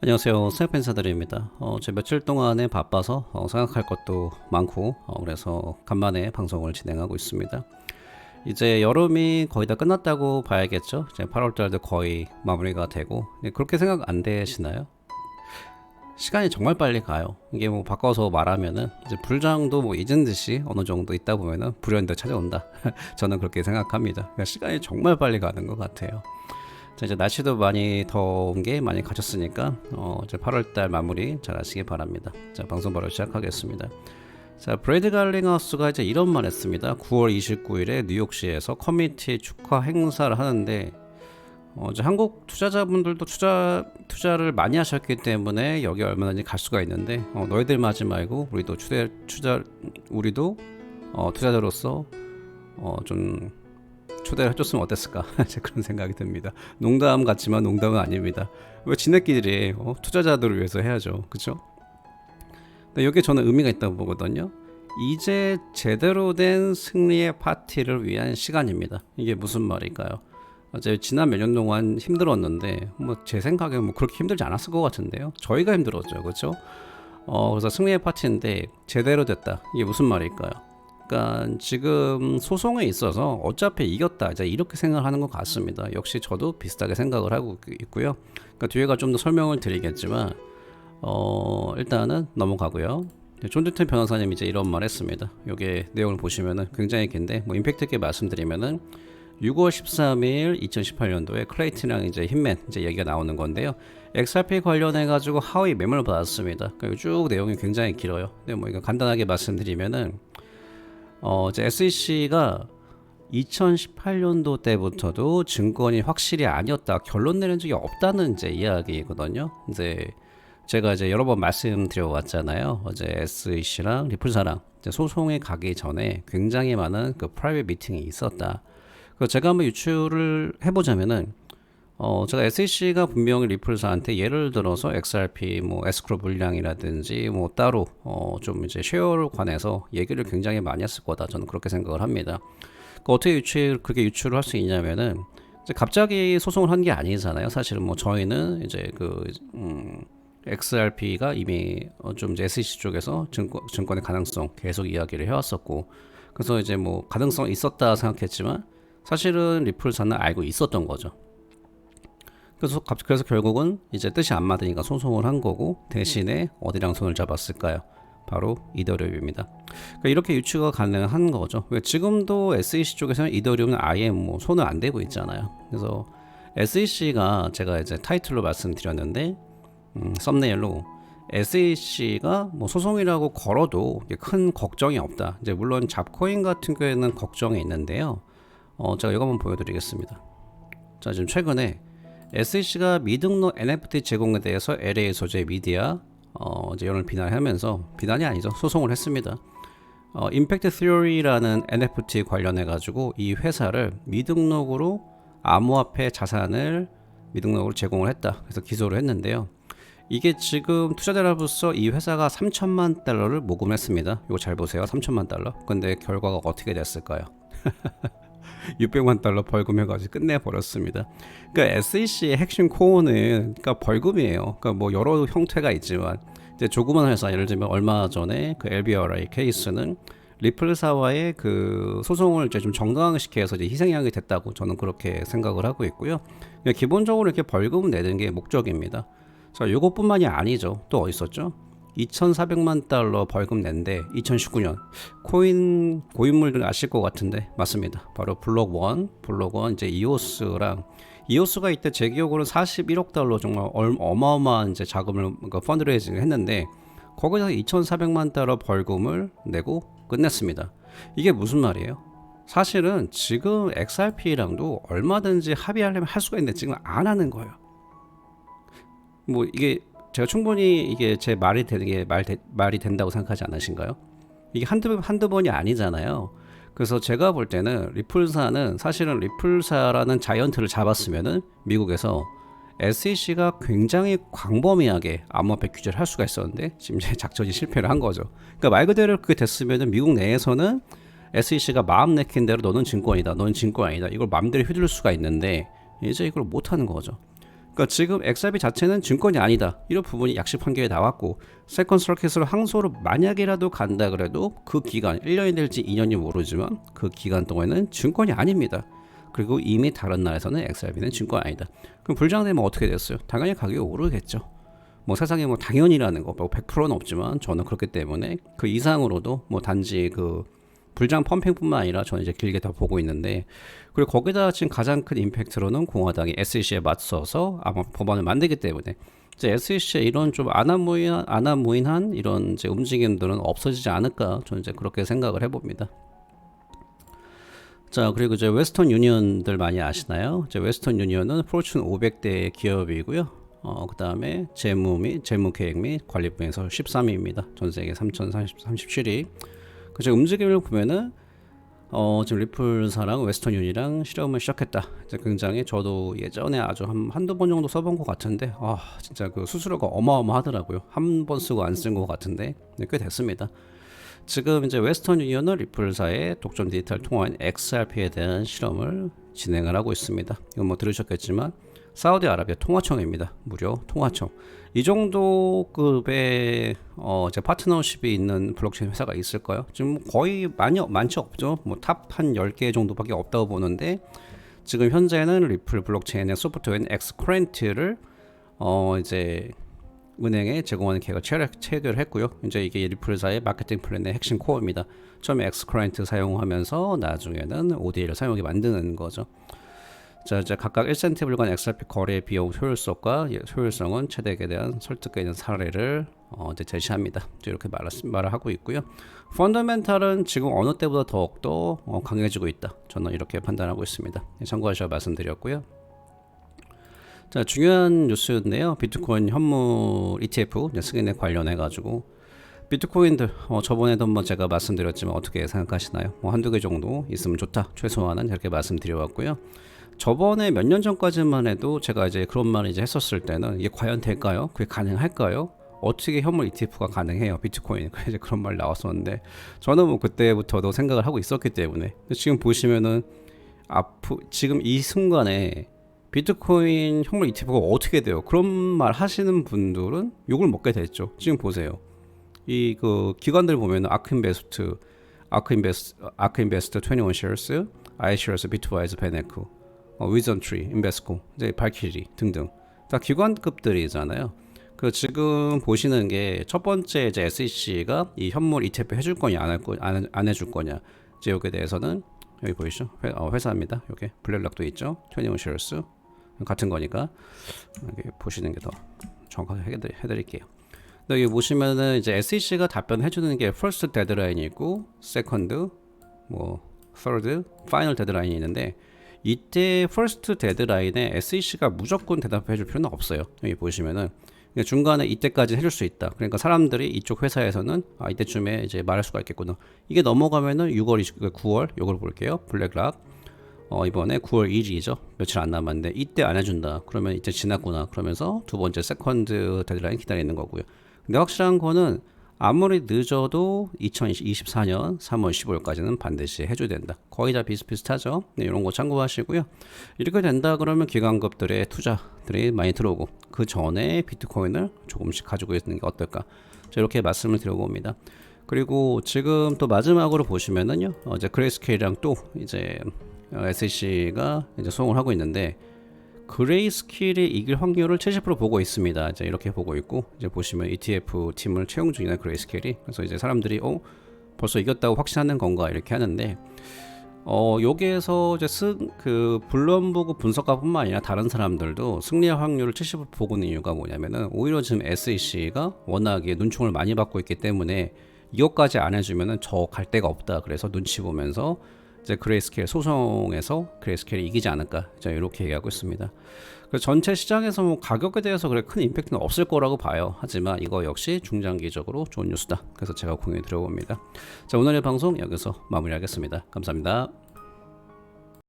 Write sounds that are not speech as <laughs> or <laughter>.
안녕하세요. 생각pen사들입니다. 어, 제 며칠 동안에 바빠서 어, 생각할 것도 많고 어, 그래서 간만에 방송을 진행하고 있습니다. 이제 여름이 거의 다 끝났다고 봐야겠죠. 이제 8월달도 거의 마무리가 되고 네, 그렇게 생각 안 되시나요? 시간이 정말 빨리 가요. 이게 뭐 바꿔서 말하면은 이제 불장도 뭐 잊은 듯이 어느 정도 있다 보면은 불현도 찾아온다. <laughs> 저는 그렇게 생각합니다. 그러니까 시간이 정말 빨리 가는 것 같아요. 자, 이제 날씨도 많이 더운 게 많이 가셨으니까 어, 이제 8월달 마무리 잘 하시기 바랍니다. 자, 방송 바로 시작하겠습니다. 자, 브래드 갈링하우스가 이제 이런 말 했습니다. 9월 29일에 뉴욕시에서 커뮤니티 축하 행사를 하는데 어, 이제 한국 투자자분들도 투자 투자를 많이 하셨기 때문에 여기 얼마든지 갈 수가 있는데 어, 너희들만 하지 말고 우리도 투자 투자 우리도 어, 투자자로서 어, 좀 초대를 해줬으면 어땠을까 <laughs> 그런 생각이 듭니다. 농담 같지만 농담은 아닙니다. 왜 지네끼리 어, 투자자들을 위해서 해야죠, 그렇죠? 여기 저는 의미가 있다고 보거든요. 이제 제대로 된 승리의 파티를 위한 시간입니다. 이게 무슨 말일까요? 어제 지난 몇 년 동안 힘들었는데 뭐 제 생각에 뭐 그렇게 힘들지 않았을 것 같은데요. 저희가 힘들었죠, 그렇죠? 어, 그래서 승리의 파티인데 제대로 됐다. 이게 무슨 말일까요? 그러니까 지금 소송에 있어서 어차피 이겼다 이제 이렇게 생각하는 것 같습니다. 역시 저도 비슷하게 생각을 하고 있고요. 그러니까 뒤에가 좀 더 설명을 드리겠지만 어, 일단은 넘어가고요. 존드튼 변호사님 이제 이런 말 했습니다. 요게 내용을 보시면은 굉장히 긴데 뭐 임팩트 있게 말씀드리면은 6월 13일 2018년도에 클레이튼이랑 이제 힘맨 이제 얘기가 나오는 건데요. XRP 관련해 가지고 하위 매물을 받았습니다. 그러니까 쭉 내용이 굉장히 길어요. 근데 뭐 이거 간단하게 말씀드리면은 어, 이제 SEC가 2018년도 때부터도 증권이 확실히 아니었다 결론 내린 적이 없다는 이제 이야기거든요. 이제 제가 이제 여러 번 말씀드려 왔잖아요. 어제 SEC랑 리플사랑 소송에 가기 전에 굉장히 많은 그 프라이빗 미팅이 있었다. 그 제가 한번 유추를 해보자면은 어 제가 SEC가 분명히 리플사한테 예를 들어서 XRP 뭐 에스크로 물량이라든지 뭐 따로 어 좀 이제 쉐어를 관해서 얘기를 굉장히 많이 했을 거다 저는 그렇게 생각을 합니다. 그 어떻게 유추 그렇게 유추를 할수 있냐면은 이제 갑자기 소송을 한 게 아니잖아요. 사실은 뭐 저희는 이제 그 음, XRP가 이미 어, 좀 이제 SEC 쪽에서 증권, 증권의 가능성 계속 이야기를 해왔었고 그래서 이제 뭐 가능성 있었다 생각했지만 사실은 리플사는 알고 있었던 거죠. 그래서 갑- 그래서 결국은 이제 뜻이 안 맞으니까 소송을 한 거고 대신에 어디랑 손을 잡았을까요? 바로 이더리움입니다. 그러니까 이렇게 유추가 가능한 거죠. 왜 지금도 SEC 쪽에서는 이더리움은 아예 뭐 손을 안 대고 있잖아요. 그래서 SEC가 제가 이제 타이틀로 말씀드렸는데 음, 썸네일로 SEC가 뭐 소송이라고 걸어도 큰 걱정이 없다. 이제 물론 잡코인 같은 경우에는 걱정이 있는데요. 어, 제가 이거 한번 보여드리겠습니다. 자, 지금 최근에 SEC가 미등록 NFT 제공에 대해서 LA 소재 미디어 어, 이제 이런 비난하면서 비난이 아니죠 소송을 했습니다. 어, 임팩트 티어리라는 NFT 관련해 가지고 이 회사를 미등록으로 암호화폐 자산을 미등록으로 제공을 했다. 그래서 기소를 했는데요. 이게 지금 투자자로서 이 회사가 3천만 달러를 모금했습니다. 이거 잘 보세요. 3천만 달러. 근데 결과가 어떻게 됐을까요? <laughs> 600만 달러 벌금해가지고 끝내버렸습니다. 그러니까 SEC의 핵심 코어는 그러니까 벌금이에요. 그러니까 뭐 여러 형태가 있지만 이제 조그만 회사 예를 들면 얼마 전에 그 LBRI 케이스는 리플사와의 그 소송을 이제 좀 정당화시켜서 이제 희생양이 됐다고 저는 그렇게 생각을 하고 있고요. 그러니까 기본적으로 이렇게 벌금 내는 게 목적입니다. 자, 이것뿐만이 아니죠. 또 어디 있었죠? 2,400만 달러 벌금 낸데 2019년 코인 고인물들 아실 것 같은데 맞습니다. 바로 블록 원, 블록 원 이제 이오스랑 이오스가 이때 제 기억으로 41억 달러 정말 얼- 어마어마한 이제 자금을 그러니까 펀드레이징을 했는데 거기서 2,400만 달러 벌금을 내고 끝냈습니다. 이게 무슨 말이에요? 사실은 지금 XRP랑도 얼마든지 합의하려면 할 수가 있는데 지금 안 하는 거예요. 뭐 이게 제가 충분히 이게 제 말이 되는 게 말, 말이 된다고 생각하지 않으신가요? 이게 한두, 한두 번이 아니잖아요. 그래서 제가 볼 때는 리플사는 사실은 리플사라는 자이언트를 잡았으면은 미국에서 SEC가 굉장히 광범위하게 암호화폐 규제를 할 수가 있었는데 지금 작전이 실패를 한 거죠. 그러니까 말 그대로 그게 됐으면은 미국 내에서는 SEC가 마음 내킨 대로 너는 증권이다, 너는 증권 아니다 이걸 마음대로 휘두를 수가 있는데 이제 이걸 못 하는 거죠. 그러니까 지금 XRP 자체는 증권이 아니다. 이런 부분이 약식 판결이 나왔고 세컨 서킷으로 항소를 만약이라도 간다 그래도 그 기간 1년이 될지 2년이 모르지만 그 기간 동안은 증권이 아닙니다. 그리고 이미 다른 나라에서는 XRP는 증권 아니다. 그럼 불장되면 어떻게 됐어요? 당연히 가격이 오르겠죠. 뭐 세상에 뭐 당연이라는 거 뭐 100%는 없지만 저는 그렇기 때문에 그 이상으로도 뭐 단지 그 불장 펌핑뿐만 아니라 저는 이제 길게 더 보고 있는데 그리고 거기다 지금 가장 큰 임팩트로는 공화당이 SEC에 맞서서 아마 법안을 만들기 때문에 이제 SEC의 이런 좀 아나무인한 아나무인한 이런 이제 움직임들은 없어지지 않을까 저는 이제 그렇게 생각을 해봅니다. 자 그리고 이제 웨스턴 유니언들 많이 아시나요? 이제 웨스턴 유니언은 포춘 500대 기업이고요. 어, 그 다음에 재무 및 재무 계획 및 관리 부에서 13위입니다. 전 세계 3,037위. 그제 움직임을 보면은 어, 지금 리플사랑 웨스턴 유니랑 실험을 시작했다. 이제 굉장히 저도 예전에 아주 한 한두 번 정도 써본 것 같은데, 아, 진짜 그 수수료가 어마어마하더라고요. 한 번 쓰고 안 쓴 것 같은데, 네, 꽤 됐습니다. 지금 이제 웨스턴 유니언은 리플사의 독점 디지털 통화인 XRP에 대한 실험을 진행을 하고 있습니다. 이건 뭐 들으셨겠지만, 사우디아라비아 통화청입니다. 무료 통화청. 이 정도 급의 어, 제 파트너십이 있는 블록체인 회사가 있을까요? 지금 거의 많이 많지 없죠. 뭐 탑 한 10개 정도밖에 없다고 보는데 지금 현재는 리플 블록체인의 소프트웨어인 엑스크렌트를 어, 이제 은행에 제공하는 계획을 체결 했고요. 이제 이게 리플사의 마케팅 플랜의 핵심 코어입니다. 처음에 엑스크렌트 사용하면서 나중에는 ODA를 사용하게 만드는 거죠. 자, 이제 각각 1cm 불과한 XRP 거래 비용 효율성과 예, 효율성은 최대에 대한 설득에 있는 사례를 어, 이제 제시합니다. 이렇게 말, 말을 하고 있고요. 펀더멘탈은 지금 어느 때보다 더욱더 어, 강해지고 있다. 저는 이렇게 판단하고 있습니다. 예, 참고하셔 말씀드렸고요. 자, 중요한 뉴스인데요. 비트코인 현물 ETF 승인에 관련해 가지고 비트코인들 어, 저번에도 한번 제가 말씀드렸지만 어떻게 생각하시나요? 뭐 한두 개 정도 있으면 좋다. 최소한은 이렇게 말씀드려왔고요. 저번에 몇 년 전까지만 해도 제가 이제 그런 말을 이제 했었을 때는 이게 과연 될까요? 그게 가능할까요? 어떻게 현물 ETF가 가능해요? 비트코인. <laughs> 이제 그런 말 나왔었는데 저는 뭐 그때부터도 생각을 하고 있었기 때문에 지금 보시면은 앞 지금 이 순간에 비트코인 현물 ETF가 어떻게 돼요? 그런 말 하시는 분들은 욕을 먹게 됐죠. 지금 보세요. 이 그 기관들 보면 아크인베스트, 아크인베스트, 아크인베스트 21 쉐어스, 아이쉐어스, 비트와이즈, 베네크 어, 위전트리, 인베스코, 이제 발키리 등등 다 기관급들이잖아요. 그 지금 보시는 게 첫 번째 이제 SEC가 이 현물 ETF 해줄 거냐 안, 할 거, 안, 안 해줄 거냐 이제 여기에 대해서는 여기 보이시죠? 회, 어, 회사입니다. 여기 블랙락도 있죠. 21쉐어스 같은 거니까 여기 보시는 게 더 정확하게 해드릴게요. 여기 보시면은 이제 SEC가 답변해 주는 게 first 데드라인이 있고 second, 뭐 third, final 데드라인이 있는데 이때 퍼스트 데드라인에 SEC가 무조건 대답해 줄 필요는 없어요. 여기 보시면은 중간에 이때까지 해줄 수 있다. 그러니까 사람들이 이쪽 회사에서는 아 이때쯤에 이제 말할 수가 있겠구나. 이게 넘어가면은 6월, 20, 9월 요걸 볼게요. 블랙락 어, 이번에 9월 1일이죠. 며칠 안 남았는데 이때 안 해준다. 그러면 이제 지났구나. 그러면서 두 번째 세컨드 데드라인 기다리는 거고요. 근데 확실한 거는 아무리 늦어도 2024년 3월 15일까지는 반드시 해줘야 된다. 거의 다 비슷비슷하죠. 네, 이런 거 참고하시고요. 이렇게 된다 그러면 기관급들의 투자들이 많이 들어오고 그 전에 비트코인을 조금씩 가지고 있는 게 어떨까? 자, 이렇게 말씀을 드려봅니다. 그리고 지금 또 마지막으로 보시면은요, 어, 이제 그레이스케일이랑 또 이제 SEC가 이제 소송을 하고 있는데 그레이스킬이 이길 확률을 70% 보고 있습니다. 이제 이렇게 보고 있고 이제 보시면 ETF 팀을 채용 중이나 그레이스킬이 그래서 이제 사람들이 어 벌써 이겼다고 확신하는 건가 이렇게 하는데 어 여기에서 이제 승그 블룸버그 분석가뿐만 아니라 다른 사람들도 승리할 확률을 70% 보고 있는 이유가 뭐냐면은 오히려 지금 SEC가 워낙에 눈총을 많이 받고 있기 때문에 이것까지 안 해주면은 저 갈 데가 없다. 그래서 눈치 보면서 이제 그레이스케일 소송에서 그레이스케일이 이기지 않을까 자 이렇게 얘기하고 있습니다. 그 전체 시장에서 뭐 가격에 대해서 그래 큰 임팩트는 없을 거라고 봐요. 하지만 이거 역시 중장기적으로 좋은 뉴스다. 그래서 제가 공유해 드려봅니다. 자 오늘의 방송 여기서 마무리하겠습니다. 감사합니다.